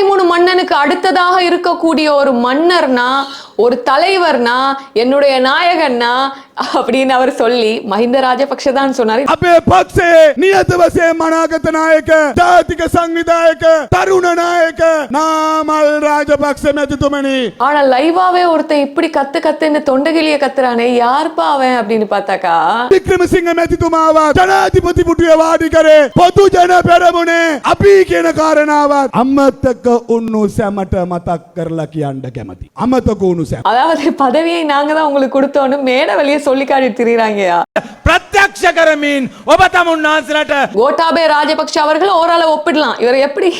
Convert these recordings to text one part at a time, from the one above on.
மூணு மன்னனுக்கு அடுத்ததாக இருக்கக்கூடிய ஒரு மன்னர்னா ஒரு தலைவர்னா என்னுடைய நாயகன்னா அப்படின்னு அவர் சொல்லி மஹிந்த ராஜபக்ஷ தான் சொன்னாரு. அப்பே பக்ஸே நியத்தவசே மனாகத்த நாயக தாத்திக சங்கிதாயக தருண நாயக நாமல் ராஜபக்ஷ மெதுதுமணி. ஆனா லைவாவே ஒருத்தன் இப்படி கத்து கத்துன்னு தொண்டகிளிய கத்துறானே யார்பா அவன் அப்படின்னு பார்த்தாக்கா? விக்ரமசிங்க மெதுதுமாவா ஜனாதிபதி புட்டிய வாடிகரே பொது ஜன பெரமுனே அபீகேன காரணாவா அம்மத்தக்க உன்னு செமட்ட மத்தக்கர்ல கியாண்ட கெமதி. அம்மத்தக்க உன்னு சார். அதாவது பதவியை நாங்க தான் உங்களுக்கு கொடுத்தோன்னு மேடை வெளியே சொல்லி காட்டி திரியறாங்கயா பிரத்யக்ஷ கரமீன் உபதமுன் நாசிராட்ட. கோட்டாபே ராஜபக்ஷ அவர்கள் ஓரளவு ஒப்பிடலாம். இவர் எப்படி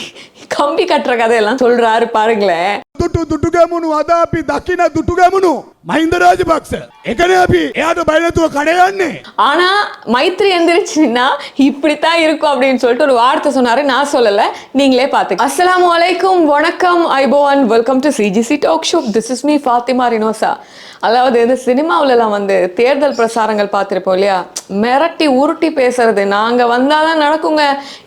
கம்பி கட்டுற கதையெல்லாம் சொல்றாரு பாருங்களேன். துட்டு துட்டுகமுனு அதாப்பி தக்கின துட்டுகமுனு. මහින්ද රාජපක්ෂ එකන අපි එයාට බයිනතුව කඩයන්නේ. ஆனா மைத்ரி எந்திரிச்சுன்னா இப்படித்தான் இருக்கும் அப்படின்னு சொல்லிட்டு ஒரு வார்த்தை சொன்னாரு நான் சொல்லல நீங்களே பாத்துக்க அஸ்ஸலாமு அலைக்கும் வணக்கம் iPhone welcome to CGC talk show this is me Fathima Rinosa அதாவது இந்த சினிமாவிலலாம் வந்து தேர்தல் பிரசாரங்கள் பார்த்துருப்போம் இல்லையா மிரட்டி உருட்டி பேசுறது நாங்க வந்தாதான் நடக்குங்க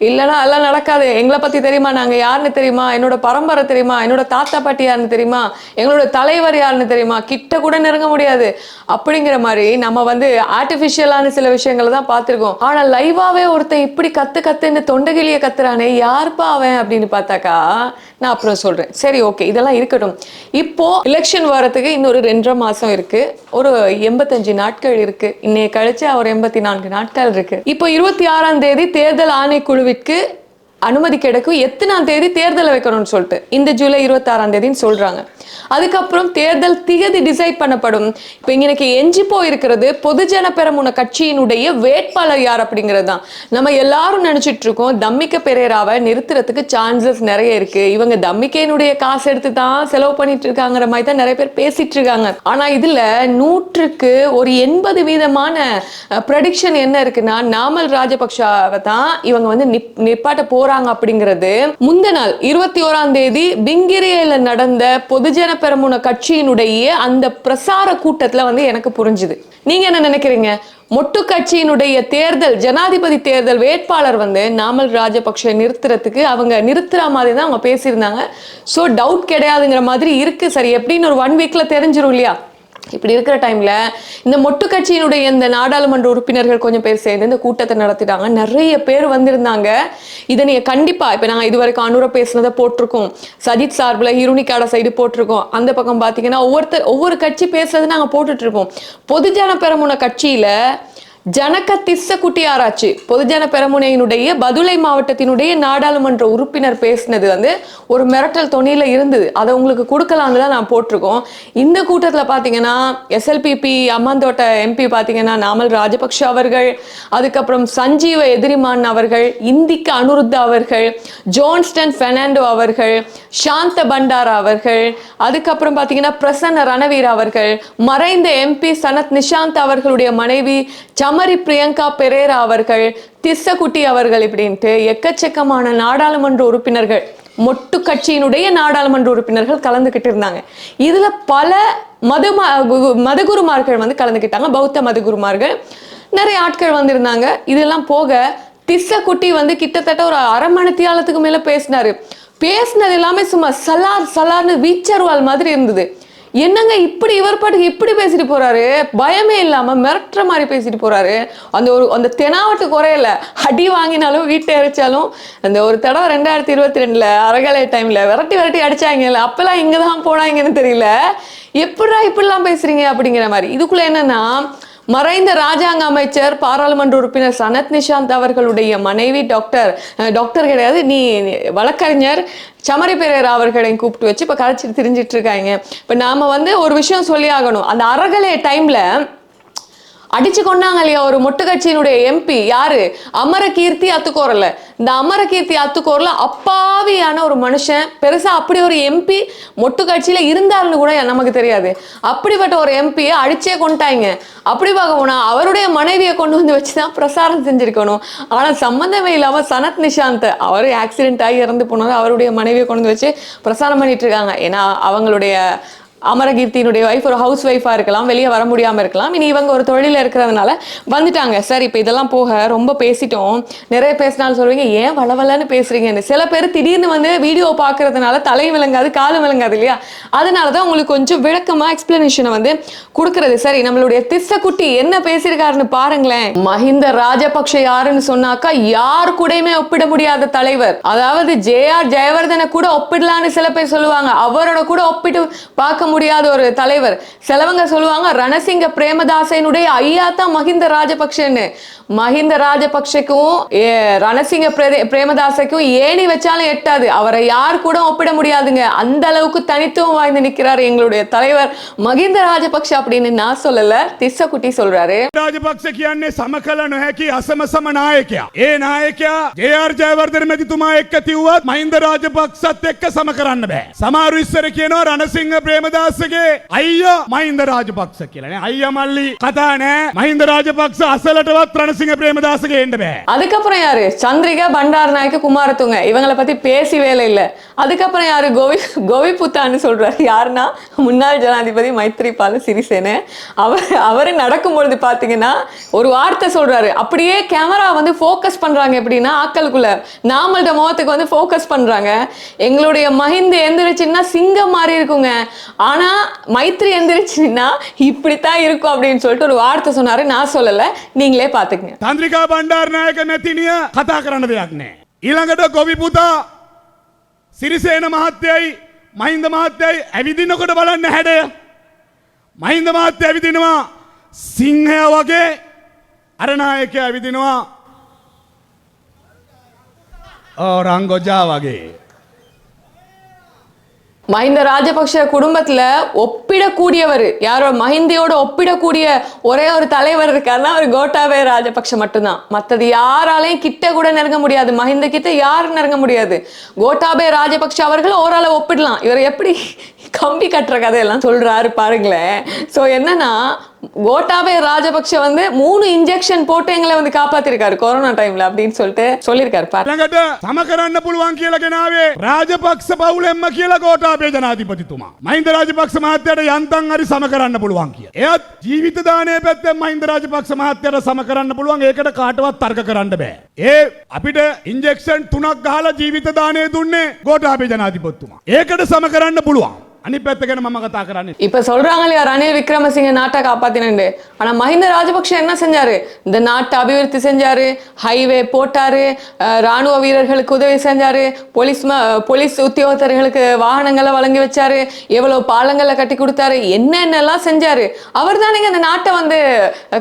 இல்லைன்னா எல்லாம் நடக்காது எங்களை பத்தி தெரியுமா நாங்க யாருன்னு தெரியுமா என்னோட பரம்பரை தெரியுமா என்னோட தாத்தா பாட்டி யாருன்னு தெரியுமா எங்களோட தலைவர் யாருன்னு தெரியுமா கிட்ட கூட நெருங்க முடியாது. அப்படிங்கிற மாதிரி நம்ம வந்து ஆர்டிஃபிஷியலான சில விஷயங்களை தான் பார்த்துருக்கோம். ஆனா லைவாகவே ஒருத்தன் இப்படி கத்து கத்துன்னு தொண்டகிளிய கத்துறானே யாருப்பா அவன் அப்படின்னு பார்த்தாக்கா நான் அப்புறம் சொல்றேன். சரி ஓகே இதெல்லாம் இருக்கட்டும். இப்போ எலெக்ஷன் வரத்துக்கு இன்னொரு ரெண்டரை மாசம் இருக்கு. ஒரு எண்பத்தஞ்சு நாட்கள் இருக்கு. இன்னைய கழிச்சு ஒரு எண்பத்தி நான்கு நாட்கள் இருக்கு. இப்போ இருபத்தி ஆறாம் தேதி தேர்தல் ஆணைக்குழுவிற்கு அனுமதி கிடைக்கும். எத்தனாம் தேதி தேர்தலை வைக்கணும்னு சொல்லிட்டு. இந்த ஜூலை இருபத்தாறாம் தேதின்னு சொல்றாங்க. அதுக்கப்புறம் தேர்தல் திகதி டிசைட் பண்ணப்படும். இப்போ இன்னைக்கு எஞ்சி போயிருக்கிறது பொதுஜன பெரமுன கட்சியினுடைய வேட்பாளர் யார் அப்படிங்கிறது தான். நம்ம எல்லாரும் நினைச்சிட்டு இருக்கோம் தம்மிக்க பெரேராவை நிறுத்துறதுக்கு சான்சஸ் நிறைய இருக்கு. இவங்க தம்மிக்கையினுடைய காசு எடுத்து தான் செலவு பண்ணிட்டு இருக்காங்கிற மாதிரி தான் நிறைய பேர் பேசிட்டு இருக்காங்க. ஆனா இதுல நூற்றுக்கு ஒரு எண்பது வீதமான ப்ரடிக்ஷன் என்ன இருக்குன்னா நாமல் ராஜபக்ஷாவை தான் இவங்க வந்து நிப்பாட்ட போறாங்க அப்படிங்கிறது. முந்த நாள் இருபத்தி ஓராம் தேதி பிங்கிரியில நடந்த பொதுஜன பெரமுன கட்சியினுடைய அந்த பிரசார கூட்டத்துல வந்து எனக்கு புரிஞ்சுது. நீங்க என்ன நினைக்கிறீங்க? மொட்டு கட்சியினுடைய தேர்தல் ஜனாதிபதி தேர்தல் வேட்பாளர் வந்து நாமல் ராஜபக்ஷ நிறுத்துறதுக்கு அவங்க நிறுத்துற மாதிரி தான் அவங்க பேசியிருந்தாங்க. ஸோ டவுட் கிடையாதுங்கிற மாதிரி இருக்கு சரி. எப்படின்னு ஒரு ஒன் வீக்ல தெரிஞ்சிரும் இல்லையா? இப்படி இருக்கிற டைம்ல இந்த மொட்டு கட்சியினுடைய இந்த நாடாளுமன்ற உறுப்பினர்கள் கொஞ்சம் பேர் சேர்ந்து இந்த கூட்டத்தை நடத்திட்டாங்க. நிறைய பேர் வந்திருந்தாங்க. இதை நீங்க கண்டிப்பா இப்ப நாங்க இதுவரைக்கும் அனுர பேசுனதை போட்டிருக்கோம். சஜித் சார்பில் ஹிருனிக்காட சைடு போட்டிருக்கோம். அந்த பக்கம் பாத்தீங்கன்னா ஒவ்வொருத்தர் ஒவ்வொரு கட்சி பேசுறது நாங்க போட்டுட்டு இருப்போம் பொதுஜன பெரமுன கட்சியில ஜனக திஸ்ஸ குட்டியாராச்சி பொதுஜன பெரமுனையினுடைய பதுளை மாவட்டத்தினுடைய நாடாளுமன்ற உறுப்பினர் பேசினது வந்து ஒரு மிரட்டல் தொனியில் இருந்தது. அதை உங்களுக்கு கொடுக்கலான்னு தான் நான் போட்டிருக்கோம். இந்த கூட்டத்தில் பார்த்தீங்கன்னா எஸ்எல்பிபி அம்மாந்தோட்ட எம்பி பார்த்தீங்கன்னா நாமல் ராஜபக்ஷ அவர்கள் அதுக்கப்புறம் சஞ்சீவ எதிரிமான் அவர்கள் இந்திக்கு அனுருத் அவர்கள் ஜோன்ஸ்டன் பெர்னாண்டோ அவர்கள் சாந்த பண்டாரா அவர்கள் அதுக்கப்புறம் பார்த்தீங்கன்னா பிரசன்ன ரணவீர் அவர்கள் மறைந்த எம்பி சனத் நிஷாந்த் அவர்களுடைய மனைவி சமரி பிரியங்கா பெரேரா அவர்கள் திஸ்ஸகுட்டி அவர்கள் இப்படின்ட்டு எக்கச்சக்கமான நாடாளுமன்ற உறுப்பினர்கள் மொட்டு கட்சியினுடைய நாடாளுமன்ற உறுப்பினர்கள் கலந்துக்கிட்டு இருந்தாங்க. இதுல பல மது மதகுருமார்கள் வந்து கலந்துக்கிட்டாங்க பௌத்த மதகுருமார்கள். நிறைய ஆட்கள் வந்திருந்தாங்க. இதெல்லாம் போக திஸ்ஸகுட்டி வந்து கிட்டத்தட்ட ஒரு அரை மணித்தியாலத்துக்கு மேல பேசினாரு. பேசினது எல்லாமே சும்மா சலார் சலார்னு வீச்சர்வால் மாதிரி இருந்தது. என்னங்க இப்படி இவர் பாட்டுக்கு இப்படி பேசிட்டு போறாரு? பயமே இல்லாம மிரட்டுற மாதிரி பேசிட்டு போறாரு. அந்த ஒரு அந்த தெனாவட்டு குறையல. அடி வாங்கினாலும் வீட்டை அரைச்சாலும் அந்த ஒரு தடவை ரெண்டாயிரத்தி இருபத்தி ரெண்டுல அரகலை டைம்ல விரட்டி விரட்டி அடிச்சாங்கல்ல அப்பெல்லாம் இங்கதான் போனாங்கன்னு தெரியல. எப்படிடா இப்படிலாம் பேசுறீங்க அப்படிங்கிற மாதிரி. இதுக்குள்ள என்னன்னா மறைந்த ராஜாங்க அமைச்சர் பாராளுமன்ற உறுப்பினர் சனத் நிஷாந்த் அவர்களுடைய மனைவி டாக்டர் டாக்டர் கிடையாது நீ வழக்கறிஞர் சமரி பெரேரா அவர்களையும் கூப்பிட்டு வச்சு இப்போ கதைச்சிட்டு திரிஞ்சிட்டு இருக்காங்க. இப்போ நாம வந்து ஒரு விஷயம் சொல்லி ஆகணும் அந்த அரகலை டைம்ல அடிச்சு கொண்டாங்க இல்லையா ஒரு மொட்டு கட்சியினுடைய எம்பி யாரு? அமரகீர்த்தி அத்துக்கோரல இந்த அமரகீர்த்தி அத்துக்கோரல அப்பாவியான ஒரு மனுஷன் பெருசா அப்படி ஒரு எம்பி மொட்டு கட்சியில இருந்தாருன்னு கூட நமக்கு தெரியாது. அப்படிப்பட்ட ஒரு எம்பியை அடிச்சே கொண்டாங்க அப்படி பார்க்க போனா அவருடைய மனைவியை கொண்டு வந்து வச்சுதான் பிரசாரம் செஞ்சிருக்கணும். ஆனா சம்பந்தமே இல்லாம சனத் நிஷாந்த் அவர் ஆக்சிடென்ட் ஆகி இறந்து போனாரு அவருடைய மனைவியை கொண்டு வந்து வச்சு பிரசாரம் பண்ணிட்டு இருக்காங்க. ஏன்னா அவங்களுடைய அமரகீர்த்தியினுடைய ஒய்ஃப் ஒரு ஹவுஸ் ஒய்ஃபா இருக்கலாம் வெளியே வர முடியாம இருக்கலாம். இனி இவங்க ஒரு தொழில இருக்கிறதுனால வந்துட்டாங்க. சார் இப்போ இதெல்லாம் போக ரொம்ப பேசிட்டோம். நிறைய பேசினாலும் சொல்லுவீங்க ஏன் வளவலன்னு பேசுறீங்கன்னு சில பேர் திடீர்னு வந்து வீடியோ பார்க்கறதுனால தலை விளங்காது காலு விளங்காது இல்லையா? அதனால தான் உங்களுக்கு கொஞ்சம் விளக்கமா எக்ஸ்பிளனேஷனை வந்து கொடுக்கறது. சரி நம்மளுடைய திஸ்ஸக்குட்டி என்ன பேசியிருக்காருன்னு பாருங்களேன். மஹிந்த ராஜபக்ஷ யாருன்னு சொன்னாக்கா யார் கூடயுமே ஒப்பிட முடியாத தலைவர். அதாவது ஜே ஆர் ஜெயவர்தனை கூட ஒப்பிடலான்னு சில பேர் சொல்லுவாங்க. அவரோட கூட ஒப்பிட்டு பார்க்க முடியாத ஒரு தலைவர். சிலவங்க சொல்லுவாங்க ரணசிங்க பிரேமதாசனுடைய ஐயா தான் மஹிந்த ராஜபக்ஷன்னு. மஹிந்த ராஜபக்சேக்கும் ரணசிங்க பிரேமதாசக்கும் ஏணி வச்சாலும் எட்டாது. அவரை யார் கூட ஒப்பிட முடியாதுங்க. அந்த அளவுக்கு தனித்துவம் வாய்ந்து நிற்கிறார் எங்களுடைய தலைவர் மஹிந்த ராஜபக்ஷ அப்படின்னு நான் சொல்லல. திசக்குட்டி சொல்றாரு. ராஜபக்ஷ කියන්නේ நாயக்கி හැකි අසමසම නායකයා. ඒ நாயකයා ජේ.ආර් ජයවර්ධන මැතිතුමා එක්ක තිව්වත් මහින්ද රාජපක්ෂත් එක්ක සම කරන්න බෑ. සමහර ඉස්සර ප්‍රේමදාසගේ අයියා මහින්ද රාජපක්ෂ කියලා නේ. අයියා මල්ලි කතා නෑ. මහින්ද රාජපක්ෂ අසලටවත් රණසිංහ ප්‍රේමදාසගේ එන්න බෑ. அதுக்கப்புறம் யாரு சந்திரிகா பண்டார் நாயக்க குமாரத்துங்க இவங்களை பத்தி பேசி வேலை இல்ல அதுக்கப்புறம் யாரு கோவி கோவி புத்தான்னு சொல்றாரு யாருன்னா முன்னாள் ஜனாதிபதி மைத்ரிபால சிறிசேன அவர் அவரு நடக்கும் பொழுது பாத்தீங்கன்னா ஒரு வார்த்தை சொல்றாரு அப்படியே கேமரா வந்து ஃபோக்கஸ் பண்றாங்க எப்படின்னா ஆக்களுக்குள்ள நாமள்ட முகத்துக்கு வந்து ஃபோக்கஸ் பண்றாங்க எங்களுடைய மஹிந்து எந்திரிச்சுன்னா சிங்கம் மாதிரி இருக்குங்க ஆனா மைத்ரி எந்திரிச்சுன்னா இப்படித்தான் இருக்கும் அப்படின்னு சொல்லிட்டு ஒரு வார்த்தை சொன்னாரு நான் சொல்லல நீங்களே பாத்துக்கங்க තන්ත්‍රිකා බණ්ඩාරනායක නැතිනිය කතා කරන්න දෙයක් නෑ. ඊළඟට ගොවි පුතා සිරිසේන මහත්තයයි මහින්ද මහත්තයයි ඇවිදිනකොට බලන්න හැඩය. මහින්ද මහත්‍ය ඇවිදිනවා සිංහය වගේ අරනායක ඇවිදිනවා රංගොජා වගේ. மஹிந்த ராஜபக்ஷ குடும்பத்துல ஒப்பிடக்கூடியவர் யாரோ மஹிந்தையோட ஒப்பிடக்கூடிய ஒரே ஒரு தலைவர் இருக்காருன்னா அவர் கோட்டாபய ராஜபக்ஷ மட்டும்தான். மத்தது யாராலையும் கிட்ட கூட நெருங்க முடியாது. மஹிந்த கிட்ட யாரும் நெருங்க முடியாது. கோட்டாபய ராஜபக்ஷ அவர்கள் ஓரளவு ஒப்பிடலாம். இவர் எப்படி கம்பி கட்டுற கதையெல்லாம் சொல்றாரு பாருங்களேன் சோ என்னன்னா கோட்டாபய ராஜபக்ஷ வந்து மூணு இன்ஜெக்ஷன் போட்டு எங்களை வந்து காப்பாத்திருக்காரு கொரோனா டைம்ல அப்படின்னு சொல்லிட்டு சொல்லியிருக்காரு பாரு ළඟට සම කරන්න පුළුවන් කියලා ගෙනාවේ රාජපක්ෂ පවුලෙන්ම කියලා කෝටාපේ ජනාධිපතිතුමා. මහින්ද රාජපක්ෂ මහත්තයට යන්තම් හරි සම කරන්න පුළුවන් කිය. එයත් ජීවිත දානය පැත්තෙන් මහින්ද රාජපක්ෂ මහත්තයට සම කරන්න පුළුවන් ඒකට කාටවත් තර්ක කරන්න බෑ. ඒ අපිට ඉන්ජෙක්ෂන් තුනක් ගහලා ජීවිත දානය දුන්නේ ගෝටාපේ ජනාධිපතිතුමා. ඒකට සම කරන්න පුළුවන්. அனுப்பத்துக்கு நம்ம தாக்குறானு இப்ப சொல்றாங்க இல்லையா ரணில் விக்ரமசிங்க நாட்டை காப்பாத்தினு ஆனா மஹிந்த ராஜபக்ஷ என்ன செஞ்சாரு? இந்த நாட்டை அபிவிருத்தி செஞ்சாரு ஹைவே போட்டாரு ராணுவ வீரர்களுக்கு உதவி செஞ்சாரு போலீஸ் போலீஸ் உத்தியோகத்தர்களுக்கு வாகனங்களை வழங்கி வச்சாரு எவ்வளவு பாலங்களை கட்டி கொடுத்தாரு என்னென்னலாம் செஞ்சாரு. அவர் தானே அந்த நாட்டை வந்து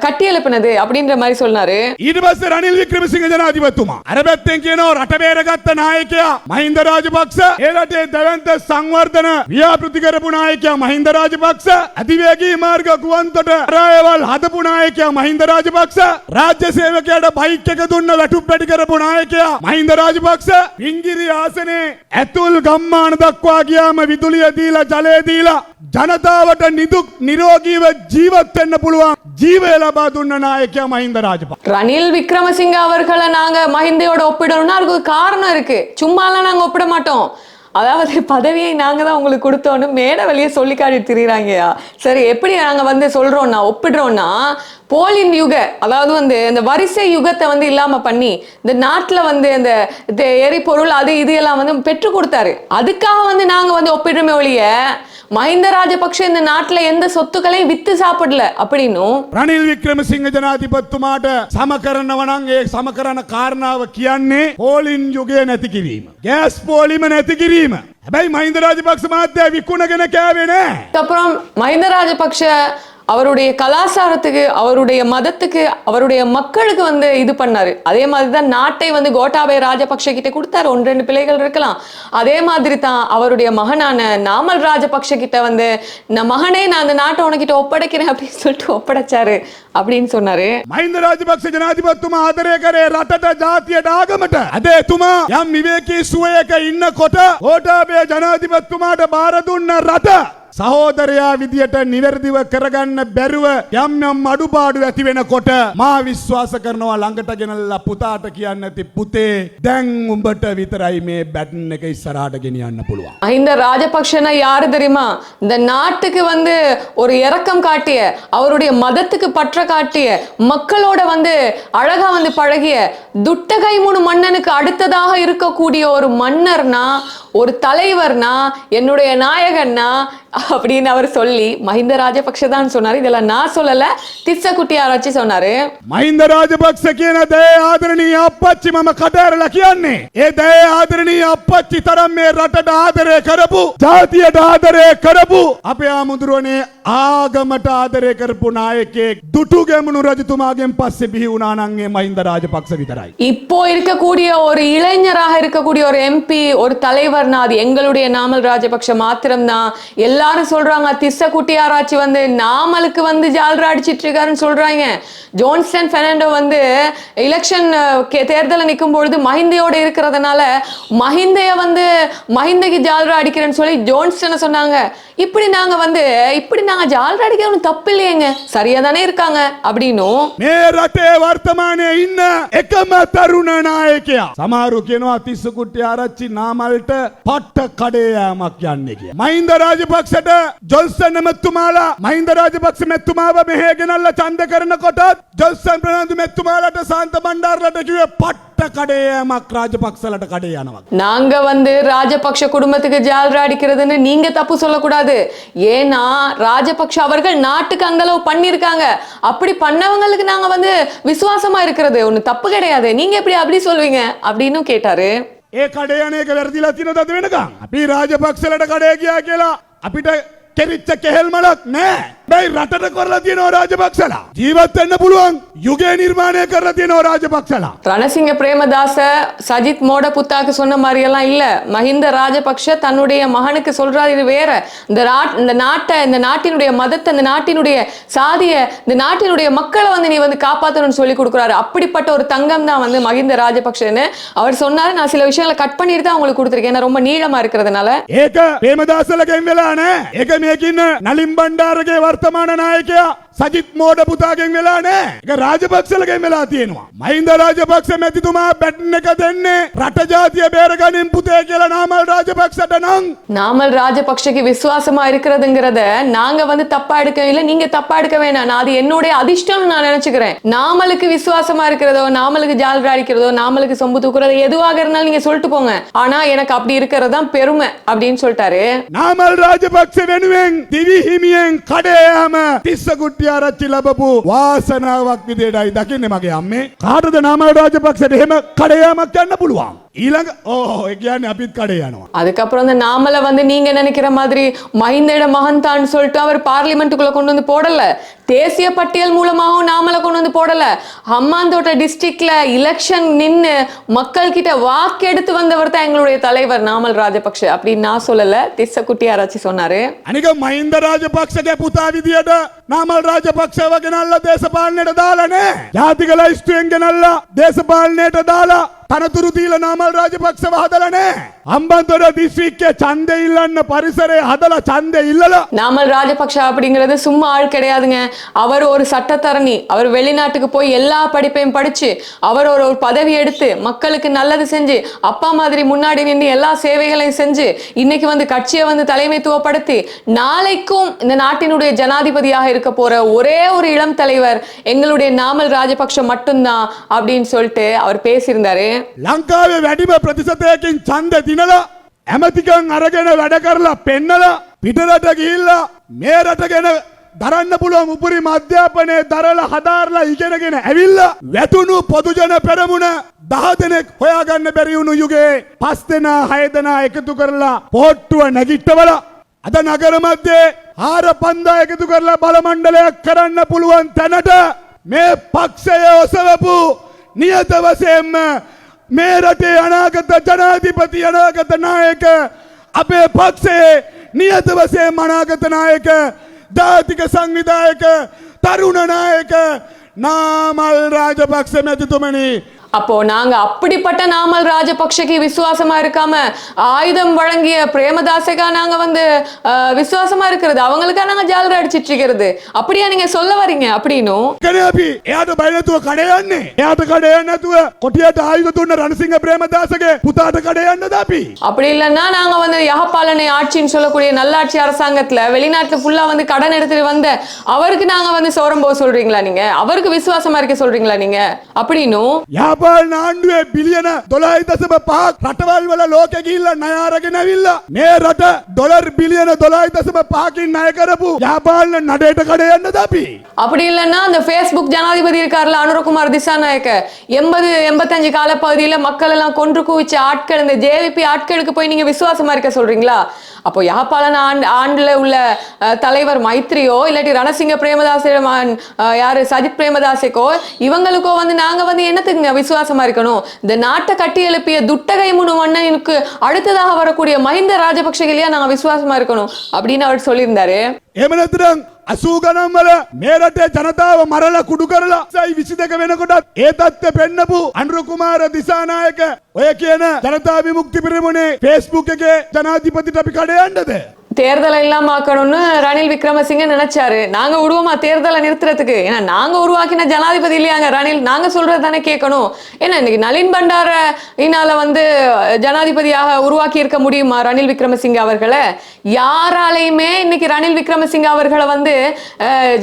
கட்டி எழுப்பினது அப்படின்ற மாதிரி சொன்னாரு. இது பஸ் ரணில் விக்ரமசிங்க ஜனாதிபத்துமா? அறுபத்தஞ்சு ரட்டவேரகத்த நாயக்கியா மஹிந்த ராஜபக்ஷ ஏழட்டே தேவேந்திர சங்வர்தன வியாபி රටේ දැවැන්ත සංවර්ධන ව්‍යාපෘති කරපු නායකයා මහින්ද රාජපක්ෂ අධිවේගී මාර්ග ගුවන්තොට රායවල් හදපු නායකයා මහින්ද රාජපක්ෂ රාජ්‍ය සේවකයාට බයික් එක දුන්න වැටුප් පැටි කරපු නායකයා මහින්ද රාජපක්ෂ පිංගිරි ආසනේ ඇතුල් ගම්මාන දක්වා ගියාම විදුලිය දීලා ජලය දීලා ජනතාවට නිදුක් නිරෝගීව ජීවත් වෙන්න පුළුවන් ජීවය ලබා දුන්න නායකයා මහින්ද රාජපක්ෂ ரணில் விக்ரமசிங்க அவர்களை நாங்க மஹிந்தையோட ஒப்பிடணும்னா அதுக்கு ஒரு காரணம் இருக்கு சும்மாலாம் நாங்க ஒப்பிட மாட்டோம் அதாவது பதவியை நாங்கள் தான் உங்களுக்கு கொடுத்தோன்னு மேடை வெளியே சொல்லி காட்டி திரியிறாங்கயா சரி எப்படி நாங்கள் வந்து சொல்கிறோன்னா ஒப்பிடுறோன்னா போலின் யுக அதாவது வந்து இந்த வரிசை யுகத்தை வந்து இல்லாமல் பண்ணி இந்த நாட்டில் வந்து இந்த எரிபொருள் அது இது எல்லாம் வந்து பெற்று கொடுத்தாரு. அதுக்காக வந்து நாங்கள் வந்து ஒப்பிடுறோமே ஒழிய மஹிந்த ராஜபக்ஷ இந்த நாட்டுல எந்த சொத்துக்களையும் வித்து சாப்பிடல அப்படின்னும் රනිල් වික්‍රමසිංහ ජනාධිපත්තුමාට සම කරනවනන් ඒ සම කරන කාරණාව කියන්නේ පෝලින් යුගය නැති කිරීම. ගෑස් පෝලිම නැති කිරීම. හැබැයි මහින්ද රාජපක්ෂ මාත්‍යය වික්කුණගෙන කෑවේ නෑ. அப்புறம் மஹிந்த ராஜபக்ஷ அவருடைய கலாச்சாரத்துக்கு அவருடைய மதத்துக்கு அவருடைய மக்களுக்கு வந்து இது பண்ணாரு. அதே மாதிரி தான் நாட்டை வந்து கோட்டாபய ராஜபக்ஷ கிட்ட கொடுத்தாரு. ஒன்று ரெண்டு பிள்ளைகள் இருக்கலாம். அதே மாதிரி தான் அவருடைய மகனான நாமல் ராஜபக்ஷ கிட்ட வந்து நான் மகனே நான் அந்த நாட்டை உனக்கிட்ட ஒப்படைக்கிறேன் அப்படின்னு சொல்லிட்டு ஒப்படைச்சாரு அப்படின்னு சொன்னாரு. மஹிந்த ராஜபக்ஷ ஜனாதிபத்துமா ஆதரே கரே ரத்தத ஜாத்தியட ஆகமட்ட அதே துமா யம் விவேகி சுவேக இன்ன கொட்ட? கோட்டாபய ஜனாதிபத்துமாட பாரதுன்ன ரத සහෝදරයා විදියට නිවැරදිව කරගන්න බැරුව යම් යම් අඩුපාඩු ඇති වෙනකොට මා විශ්වාස කරනවා ළඟට ගෙනල්ලා පුතාට කියන්න ඇති පුතේ දැන් උඹට විතරයි මේ බැටන් එක ඉස්සරහට ගෙනියන්න පුළුවන්. மஹிந்த ராஜபக்ஷனா யாரு தெரியுமா இந்த நாட்டுக்கு வந்து ஒரு இரக்கம் காட்டிய அவருடைய மதத்துக்கு பற்ற காட்டிய மக்களோட வந்து அழகா வந்து பழகிய துட்டகை மூணு மன்னனுக்கு அடுத்ததாக இருக்கக்கூடிய ஒரு மன்னர்னா ஒரு தலைவர்னா என்னுடைய நாயகன்னா அப்படின்னு அவர் சொல்லி மஹிந்த ராஜபக்ஷ தான் சொன்னாரு இதெல்லாம் நான் சொல்லல திஸ்ஸகுட்டி ஆராய்ச்சி சொன்னாரு ಮಹಿಂದ ರಾಜಪಕ್ಸಕೇನ ದಯ ಆದರಣೀಯ ಅಪ್ಪಚ್ಚಿ ಮಮ ಕಟಾರಲ ಕಿಯನ್ನೆ ಏ ದಯ ಆದರಣೀಯ ಅಪ್ಪಚ್ಚಿ ತರಮ್ಮೆ ರಟಡ ಆದರೆ ಕರಬು ಜಾತಿಯಡ ಆದರೆ ಕರಬು ಅಪಯ ಮುದುರೋನೆ ආගමට ආදරය කරපු නායකයෙක් දුටු ගැමුණු රජතුමාගෙන් පස්සේ බිහි වුණා නම් ඒ මහින්ද රාජපක්ෂ විතරයි. இப்போ இருக்கக்கூடிய ஒரு இளைஞராக இருக்கக்கூடிய ஒரு எம்பி ஒரு தலைவர்னா அது எங்களுடைய நாமல் ராஜபக்ஷ மாத்திரம்தான் எல்லாரும் சொல்றாங்க திஸ்ஸ குட்டியாராச்சி வந்து நாமலுக்கு வந்து ஜால்ரா அடிச்சிட்டு இருக்காருன்னு சொல்றாங்க ஜோன்சன் பெர்னாண்டோ வந்து எலெக்ஷன் தேர்தலில் நிற்கும் பொழுது மஹிந்தையோட இருக்கிறதுனால மஹிந்தைய வந்து மஹிந்தைக்கு ஜால்ரா அடிக்கிறேன்னு சொல்லி ஜோன்சனை சொன்னாங்க இப்படி நாங்க வந்து இப்படி நாங்க ஜால்ரா அடிக்கிறோம் தப்பு இல்லையேங்க சரியா தானே இருக்காங்க அப்படின்னும் මේ රටේ වර්තමානය ඉන්න එකම තරුණ නායකයා. සමාරු කෙනවා තිස්සකුට්ටි ආරච්චි නාමල්ට පට්ට කඩේයෑමක් යන්නේ කිය. මහින්ද රාජපක්ෂට ජොල්සන් මෙත්තුමාලා මහින්ද රාජපක්ෂ මෙත්තුමාව මෙහේගෙනල්ල චන්ද කරන කොටත් ජොල්සන් ප්‍රනන්දු මෙත්තුමාලට සාන්ත බණ්ඩාර්ලට කිවේ පට්ට කඩේයෑමක් රාජපක්ෂලට කඩේ යනවා. நாங்க வந்து ராஜபக்ஷ குடும்பத்துக்கு ஜால்ரா அடிக்கிறதுன்னு நீங்க தப்பு சொல்லக்கூடாது ஏன்னா ராஜபக்ஷ அவர்கள் நாட்டுக்கு அங்களவு பண்ணிருக்காங்க அப்படி பண்ணவங்களுக்கு நாங்க வந்து விசுவாசமா இருக்கிறது ஒண்ணு தப்பு கிடையாது நீங்க எப்படி அப்படி சொல்வீங்க அப்படின்னு கேட்டாரு ඒ කඩයනක වැරදිලා තින දද වෙනකම්. අපි රාජපක්ෂලට කඩය කියා කියලා අපිට කෙරිච්ච කෙහෙල්මලක් නෑ. බැයි රටට කොරලා තියෙනවා රාජපක්ෂලා. ජීවත්වෙන්න පුළුවන් යුගය නිර්මාණය කරලා තියෙනවා රාජපක්ෂලා. ரணசிங்க பிரேமதாச சஜித் மோட புத்தாக்கு சொன்ன மாதிரி எல்லாம் இல்ல மஹிந்த ராஜபக்ஷ தன்னுடைய மகனுக்கு சொல்றாரு இது வேற இந்த நாட் இந்த நாட்டை இந்த நாட்டினுடைய மதத்தை இந்த நாட்டினுடைய சாதிய இந்த நாட்டினுடைய மக்களை வந்து நீ வந்து காப்பாத்தணும்னு சொல்லி கொடுக்குறாரு அப்படிப்பட்ட ஒரு தங்கம் தான் வந்து மஹிந்த ராஜபக்ஷன்னு அவர் சொன்னாரு நான் சில விஷயங்களை கட் பண்ணிட்டு தான் உங்களுக்கு கொடுத்துருக்கேன் ஏன்னா ரொம்ப நீளமா இருக்கிறதுனால ඒක පේමදාසලකෙන් වෙලා නෑ එක මේකින්න නලින් බණ්ඩාරගේ වර්තමාන නායකයා සජිත් මෝඩ පුතාගෙන් වෙලා නෑ එක රාජපක්ෂලකෙන් වෙලා තියෙනවා. මහින්ද රාජපක්ෂ මැතිතුමා බැට්න එක දෙන්නේ රට ජාතිය බේරගනින් පුතේ කියලා නාමල් රාජපක්ෂට නං. நாமல் ராஜபக்ஷக்கு விசுவாசமா இருக்கிறதுங்கிறத நாங்க வந்து தப்பா எடுக்க இல்ல நீங்க தப்பா எடுக்க வேணாம் நான் அது என்னுடைய அதிர்ஷ்டம்னு நான் நினைச்சுக்கிறேன் நாமலுக்கு விசுவாசமா இருக்கிறதோ நாமலுக்கு ஜால்ரா அடிக்கிறதோ நாமலுக்கு சொம்பு தூக்குறதோ எதுவாக இருந்தாலும் நீங்க சொல்லிட்டு போங்க ஆனா எனக்கு அப்படி இருக்கிறது தான் பெருமை அப்படின்னு சொல்லிட்டாரு නාමල් රාජපක්ෂ වෙනුවෙන් දිවිහිමියෙන් කඩයෑම තිස්සකුට්ටිය ආරච්චි ලබපු වාසනාවක් විදියටයි දකින්න මගේ අම්මේ කාටද නාමල් රාජපක්ෂට එහෙම කඩයෑමක් යන්න පුළුවන්. ඊළඟ ඕ ඒ කියන්නේ අපිත් කඩේ යනවා. அதுக்கப்புறம் இந்த நாமலை வந்து நீங்க நினைக்கிற மாதிரி மஹிந்தோட மகன் தான் சொல்லிட்டு அவர் பார்லிமெண்ட்டுக்குள்ள கொண்டு வந்து போடல தேசிய பட்டியல் மூலமாகவும் நாமலை கொண்டு வந்து போடல ஹம்மாந்தோட்ட டிஸ்ட்ரிக்ட்ல எலெக்ஷன் நின்னு மக்கள் கிட்ட வாக்கு எடுத்து வந்தவர் தான் எங்களுடைய தலைவர் நாமல் ராஜபக்ஷ அப்படின்னு நான் சொல்லல திஸ்ஸக்குட்டி யாராச்சும் சொன்னாரு අනික මහින්ද රාජපක්ෂගේ පුතා විදියට ನಾಮ ರಾಜಪಕ್ಷ ಒಗೆನಲ್ಲ ದೇಶ ಬಾಳ್ನೆಟದಾಲನೆ ಜಾತಿಗಳ ಇಷ್ಟು ಹೆಂಗೆನಲ್ಲ ದೇಶ ಬಾಳ್ನೆಟದಾಲ තනතුරු දීල නාමල් රාජපක්ෂව හදලනේ අම්බන්තොට දිස්ත්‍රික්කේ ඡන්දය ඉල්ලන්න පරිසරය හදලා ඡන්දය ඉල්ලලා நாமல் ராஜபக்ஷ அப்படிங்கிறது சும்மா ஆள் கிடையாதுங்க அவர் ஒரு சட்டத்தரணி அவர் வெளிநாட்டுக்கு போய் எல்லா படிப்பையும் படிச்சு அவர் ஒரு ஒரு பதவி எடுத்து மக்களுக்கு நல்லது செஞ்சு அப்பா மாதிரி முன்னாடி நின்று எல்லா சேவைகளையும் செஞ்சு இன்னைக்கு வந்து கட்சியை வந்து தலைமைத்துவப்படுத்தி நாளைக்கும் இந்த நாட்டினுடைய ஜனாதிபதியாக இருக்க போற ஒரே ஒரு இளம் தலைவர் எங்களுடைய நாமல் ராஜபக்ஷ மட்டும்தான் அப்படின்னு சொல்லிட்டு அவர் பேசியிருந்தாரு ලංකාවේ වැඩිම ප්‍රතිශතයකින් ඡන්ද දිනලා ඇමතිකන් අරගෙන වැඩ කරලා පෙන්නලා පිටරට ගිහිල්ලා මේ රට ගැන දරන්න පුළුවන් උපරිම අධ්‍යාපනය දරලා හදාරලා ඉගෙනගෙන ඇවිල්ලා වැතුණු පොදුජන පෙරමුණ දහ දෙනෙක් හොයාගන්න බැරිවුණු යුගේ පස් දෙනා හය දෙනා එකතු කරලා පෝට්ටුව නැගිට්ටවලා අද නගර මධ්‍යේ ආර පන්දා එකතු කරලා බලමණ්ඩලයක් කරන්න පුළුවන් තැනට මේ පක්ෂය ඔසවපු නියත වශයෙන්ම මේ රටේ අනාගත ජනාධිපති අනාගත නායක අපේ පක්ෂයේ නියත වශයෙන් අනාගත නායක ජාතික සංවිධායක තරුණ නායක නාමල් රාජපක්ෂ මැතිතුමනි அப்போ நாங்க அப்படிப்பட்ட நாமல் ராஜபக்ஷக்கு விசுவாசமா இருக்காம ஆயுதம் வழங்கிய பிரேமதாசகா நாங்க வந்து அஹ், விசுவாசமா இருக்கிறது அவங்களுக்கா நாங்க ஜாலரா அடிச்சிட்டு இருக்கிறது அப்படியா நீங்க சொல்ல வரீங்க அப்படின்னும் කනේ අපි එයාට බය නැතුව කඩේ යන්නේ. එයාට කඩේ යන්නේ නැතුව කොටියට ආයුධ දුන්න රණසිංහ ප්‍රේමදාසගේ පුතාට කඩේ යන්නද අපි? அப்படி இல்லைன்னா நாங்க வந்து யகப்பாலனை ஆட்சின்னு சொல்லக்கூடிய நல்லாட்சி அரசாங்கத்துல வெளிநாட்டுல ஃபுல்லா வந்து கடன் எடுத்துட்டு வந்த அவருக்கு நாங்க வந்து சோரம் போக சொல்றீங்களா நீங்க அவருக்கு விசுவாசமா இருக்க சொல்றீங்களா நீங்க அப்படின்னும் යාපාලන ආණ්ඩුවේ බිලියන 12.5ක් රටවල් වල ලෝකෙ ගිහිල්ලා ණය අරගෙන ඇවිල්ලා මේ රට ඩොලර් බිලියන 12.5කින් ණය කරපු යාපාලන නඩේට කඩේ යන්නද අපි? அப்படி இல்லைன்னா அந்த ஃபேஸ்புக் ஜனாதிபதி இருக்கார்ல அனுரகுமார் திசாநாயக்க எண்பது எண்பத்தஞ்சு காலப்பகுதியில மக்கள் எல்லாம் கொன்று குவிச்ச ஆட்கள் இந்த ஜேவிபி ஆட்களுக்கு போய் நீங்க விசுவாசமா இருக்க சொல்றீங்களா அப்போ யாப்பாளன் ஆண்டு ஆண்டுல உள்ள அஹ், தலைவர் மைத்ரியோ இல்லாட்டி ரணசிங்க பிரேமதாசிடம் அஹ், யாரு? சஜித் பிரேமதாசைக்கோ இவங்களுக்கோ வந்து நாங்க வந்து என்னத்துக்குங்க விசுவாசமா இருக்கணும்? இந்த நாட்டை கட்டி எழுப்பிய துட்டகை முனு மன்னனுக்கு அடுத்ததாக வரக்கூடிய மஹிந்த ராஜபக்ஷகிலேயே நாங்க விசுவாசமா இருக்கணும் அப்படின்னு அவர் சொல்லியிருந்தாரு. එහෙම නැත්නම් 80 ගණන් වල මේ රටේ ජනතාව මරලා කුඩු කරලා සයි 22 වෙනකොටත් ඒ தත්ත්වය පෙන්නපු අනුර කුමාර දිසානායක ඔය කියන ජනතා විමුක්ති පිරිමුණේ Facebook එකේ ජනාධිපතිට අපි කඩේ යන්නද? தேர்தலை இல்லாமக்கணும்னு ரணில் விக்ரமசிங்க நினைச்சாரு. நாங்க விடுவோமா தேர்தலை நிறுத்துறதுக்கு. ஏன்னா நாங்க உருவாக்கின ஜனாதிபதி இல்லையாங்க ரணில். நாங்க சொல்றது தானே கேட்கணும். ஏன்னா இன்னைக்கு நளின் பண்டார இனால வந்து ஜனாதிபதியாக உருவாக்கி இருக்க முடியுமா ரணில் விக்ரமசிங்க அவர்களை? யாராலையுமே இன்னைக்கு ரணில் விக்ரமசிங்க அவர்களை வந்து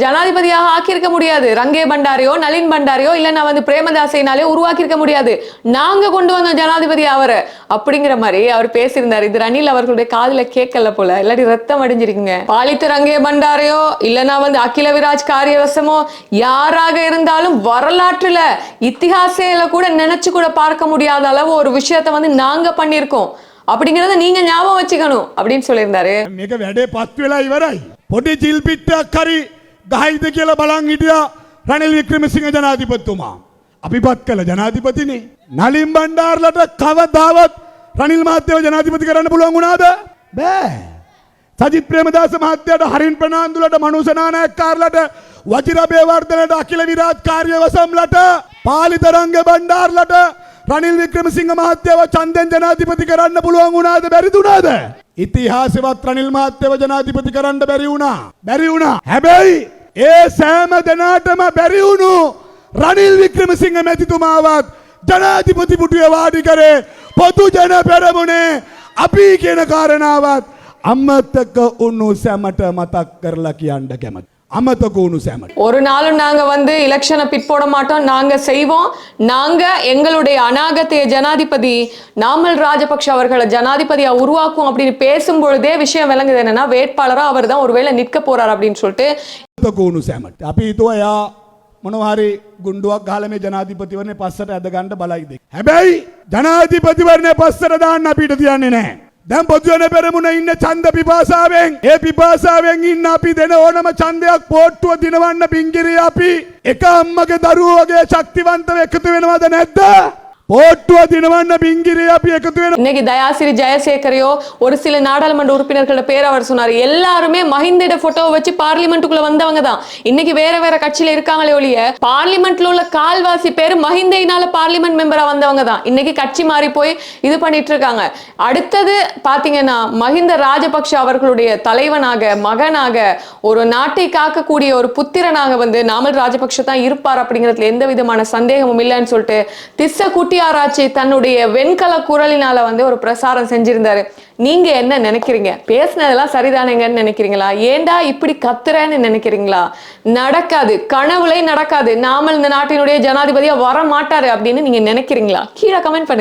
ஜனாதிபதியாக ஆக்கியிருக்க முடியாது. ரங்கே பண்டாரையோ நளின் பண்டாரையோ இல்லைன்னா வந்து பிரேமதாசைனாலே உருவாக்கியிருக்க முடியாது. நாங்க கொண்டு வந்தோம் ஜனாதிபதி அவரை. அப்படிங்கிற மாதிரி அவர் பேசியிருந்தார். இது ரணில் அவர்களுடைய காதில் கேட்கல போல. இல்லாட்டி ரத்தம் அடைஞ்சிருக்குங்க பாலித்து ரங்கே பண்டாரையோ இல்லைன்னா வந்து அகில விராஜ் காரியவசமோ யாராக இருந்தாலும் வரலாற்றுல இத்திஹாசில கூட நினைச்சு கூட பார்க்க முடியாத அளவு ஒரு விஷயத்தை வந்து நாங்க பண்ணியிருக்கோம் அப்படிங்கறத நீங்க ஞாபகம் வச்சுக்கணும் அப்படின்னு சொல்லியிருந்தாரு මේක වැඩේ පත් වෙලා ඉවරයි. පොඩි ජිල් පිට්ටක් හරි ගහයිද කියලා බලන් හිටියා රනිල් වික්‍රමසිංහ ජනාධිපතිතුමා. අපි පත් කළ ජනාධිපතිනේ. නලින් බණ්ඩාරලට කවදාවත් රනිල් මහත්තයව ජනාධිපති කරන්න පුළුවන් වුණාද? බෑ. සජිත් ප්‍රේමදාස මහත්තයාට හරින් ප්‍රනාන්දුලට මනුසනානයක්කාරලට වජිරබේවර්ධනට අකිල විරාජ් කාර්යවසම්ලට පාලිතරංග බණ්ඩාර්ලට රනිල් වික්‍රමසිංහ මහත්තයව චන්දෙන් ජනාධිපති කරන්න පුළුවන් වුණාද බැරිදුනාද. ඉතිහාසවත් රනිල් මහත්තයව ජනාධිපති කරන්න බැරි වුණා. බැරි වුණා. හැබැයි ඒ සෑම දෙනාටම බැරිවුණු රනිල් වික්‍රමසිංහ මැතිතුමාවත් ජනාධිපති පුටුවේ වාඩි කරේ පොදු ජන පෙරමුණේ අපි කියන කාරණාවත් අම්මත්තක උන්නු සැමට මතක් කරලා කියන්න කැමති. අමතක උුණු සැමට. ஒரு நாளும் நாங்க வந்து எலெக்ஷனை பிற்போட மாட்டோம் நாங்க செய்வோம் நாங்க எங்களுடைய அநாகத்தைய ஜனாதிபதி நாமல் ராஜபக்ஷ அவர்களை ஜனாதிபதியா உருவாக்கும் அப்படின்னு பேசும் பொழுதே விஷயம் விளங்குது என்னன்னா வேட்பாளரா அவர் தான் ஒருவேளை நிற்க போறார் அப்படின்னு சொல்லிட்டு අමතක උුණු සැමට. අපි හිතුව එයා මොනවාරි ගුණ්ඩුවක් ගහල මේ ජනාධිපතිවරණය පස්සට ඇදගණ්ඩ බලයිද. හැබැයි ජනාධිපතිවරණය පස්සර දාන්න අපිට තියන්නේ නෑ. දැම් පොදුවන පෙරමුණ ඉන්න චන්ද පිපාසාවෙන් ඒ පිපාසාවෙන් ඉන්න අපි දෙන ඕනම චන්දයක් පෝට්ටුව දිනවන්න පිංගිරි අපි එක අම්මගේ දරුවගේ ශක්තිවන්තව එකතු වෙනවද නැද්ද. இன்னைக்கு தயாசிரி ஜெயசேகரையோ ஒரு சில நாடாளுமன்ற உறுப்பினர்களோட பேர் அவர் சொன்னார். எல்லாருமே மஹிந்திட போட்டோ வச்சு பார்லிமெண்ட்டுக்குள்ள வந்தவங்க தான். இன்னைக்கு வேற வேற கட்சியில இருக்காங்களே ஒழிய பார்லிமெண்ட்ல உள்ள கால்வாசி பேர் மஹிந்தையினால பார்லிமெண்ட் மெம்பரா வந்தவங்க தான். இன்னைக்கு கட்சி மாறி போய் இது பண்ணிட்டு இருக்காங்க. அடுத்தது பாத்தீங்கன்னா மஹிந்த ராஜபக்ஷ அவர்களுடைய தலைவனாக மகனாக ஒரு நாட்டை காக்கக்கூடிய ஒரு புத்திரனாக வந்து நாமல் ராஜபக்ஷ தான் இருப்பார் அப்படிங்கறதுல எந்த விதமான சந்தேகமும் இல்லைன்னு சொல்லிட்டு திஸ்ஸ கூட்டி குட்டியாராச்சி தன்னுடைய வெண்கல குரலினால வந்து ஒரு பிரசாரம் செஞ்சிருந்தாரு. நீங்க என்ன நினைக்கிறீங்க? பேசுனதெல்லாம் சரிதானேங்கன்னு நினைக்கிறீங்களா? ஏன்டா இப்படி கத்துறேன்னு நினைக்கிறீங்களா? நடக்காது. கனவுலே நடக்காது. நாமல் இந்த நாட்டினுடைய ஜனாதிபதியா வர மாட்டாரு அப்படின்னு நீங்க நினைக்கிறீங்களா? கீழே கமெண்ட் பண்ணுங்க.